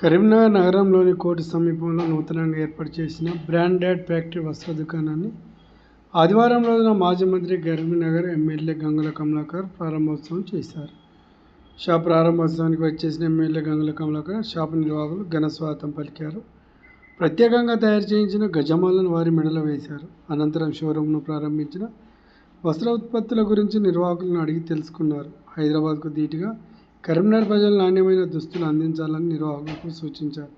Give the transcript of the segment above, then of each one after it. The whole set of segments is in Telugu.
కరీంనగర్ నగరంలోని కోటి సమీపంలో నూతనంగా ఏర్పాటు చేసిన బ్రాండెడ్ ఫ్యాక్టరీ వస్త్ర దుకాణాన్ని ఆదివారం రోజున మాజీ మంత్రి కరీంనగర్ ఎమ్మెల్యే గంగుల కమలాకర్ ప్రారంభోత్సవం చేశారు. షాప్ ప్రారంభోత్సవానికి వచ్చేసిన ఎమ్మెల్యే గంగుల కమలాకర్ షాప్ నిర్వాహకులు ఘనస్వాగతం పలికారు. ప్రత్యేకంగా తయారు చేయించిన గజమాలను వారి మెడలో వేశారు. అనంతరం షోరూంను ప్రారంభించిన వస్త్ర ఉత్పత్తుల గురించి నిర్వాహకులను అడిగి తెలుసుకున్నారు. హైదరాబాద్కు ధీటుగా కరీంనగర్ ప్రజలు నాణ్యమైన దుస్తులు అందించాలని నిర్వాహకులకు సూచించారు.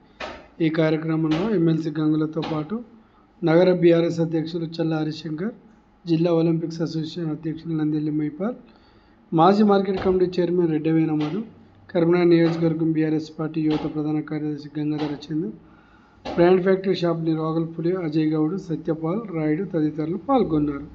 ఈ కార్యక్రమంలో ఎమ్మెల్సీ గంగులతో పాటు నగర బీఆర్ఎస్ అధ్యక్షులు చల్ల హరిశంకర్ జిల్లా ఒలింపిక్స్ అసోసియేషన్ అధ్యక్షులు నందెల్లి మైపాల్ మాజీ market committee chairman Reddavena Madhu Karimnagar నియోజకవర్గం బీఆర్ఎస్ పార్టీ యువత ప్రధాన కార్యదర్శి Gangadhara Chand brand factory shop నిర్వాహకులు పులి అజయ్ గౌడ్ సత్యపాల్ రాయుడు తదితరులు పాల్గొన్నారు.